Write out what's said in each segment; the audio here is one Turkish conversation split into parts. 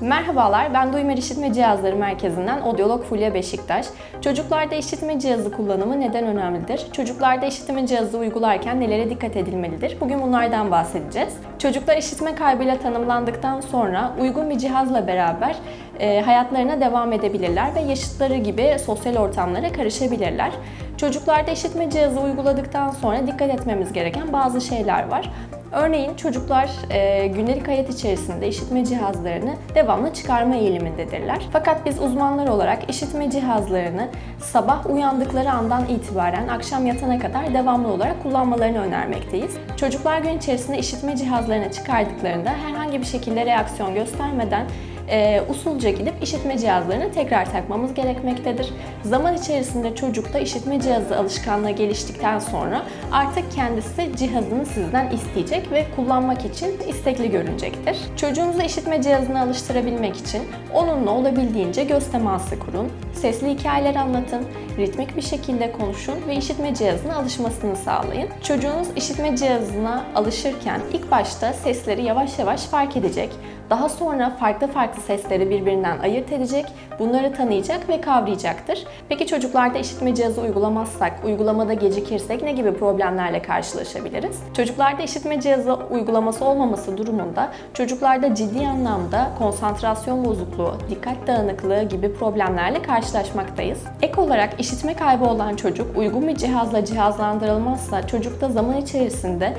Merhabalar, ben Duymer İşitme Cihazları Merkezi'nden Odyolog Fulya Beşiktaş. Çocuklarda işitme cihazı kullanımı neden önemlidir? Çocuklarda işitme cihazı uygularken nelere dikkat edilmelidir? Bugün bunlardan bahsedeceğiz. Çocuklar işitme kaybıyla tanımlandıktan sonra uygun bir cihazla beraber e, hayatlarına devam edebilirler ve yaşıtları gibi sosyal ortamlara karışabilirler. Çocuklarda işitme cihazı uyguladıktan sonra dikkat etmemiz gereken bazı şeyler var. Örneğin çocuklar e, gündelik hayat içerisinde işitme cihazlarını devamlı çıkarma eğilimindedirler. Fakat biz uzmanlar olarak işitme cihazlarını sabah uyandıkları andan itibaren akşam yatana kadar devamlı olarak kullanmalarını önermekteyiz. Çocuklar gün içerisinde işitme cihazlarını çıkardıklarında herhangi bir şekilde reaksiyon göstermeden e, usulca gidip işitme cihazlarını tekrar takmamız gerekmektedir. Zaman içerisinde çocukta işitme cihazı alışkanlığı geliştikten sonra artık kendisi cihazını sizden isteyecek ve kullanmak için istekli görünecektir. Çocuğunuzu işitme cihazına alıştırabilmek için onunla olabildiğince göz teması kurun, sesli hikayeler anlatın, ritmik bir şekilde konuşun ve işitme cihazına alışmasını sağlayın. Çocuğunuz işitme cihazına alışırken ilk başta sesleri yavaş yavaş fark edecek. Daha sonra farklı farklı sesleri birbirinden ayırt edecek, bunları tanıyacak ve kavrayacaktır. Peki çocuklarda işitme cihazı uygulamazsak, uygulamada gecikirsek ne gibi problemlerle karşılaşabiliriz? Çocuklarda işitme cihazı uygulaması olmaması durumunda çocuklarda ciddi anlamda konsantrasyon bozukluğu, dikkat dağınıklığı gibi problemlerle karşılaşmaktayız. Ek olarak işitme kaybı olan çocuk uygun bir cihazla cihazlandırılmazsa çocukta zaman içerisinde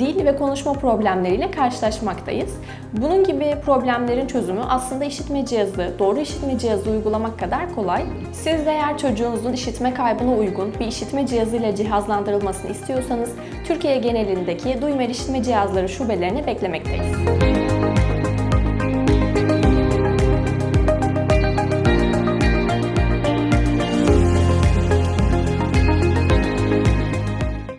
dil ve konuşma problemleriyle karşılaşmaktayız. Bunun gibi problemlerin çözümü aslında işitme cihazı, doğru işitme cihazı uygulamak kadar kolay. Siz de eğer çocuğunuzun işitme kaybına uygun bir işitme cihazıyla cihazlandırılmasını istiyorsanız Türkiye genelindeki Duymer İşitme Cihazları şubelerini beklemekteyiz.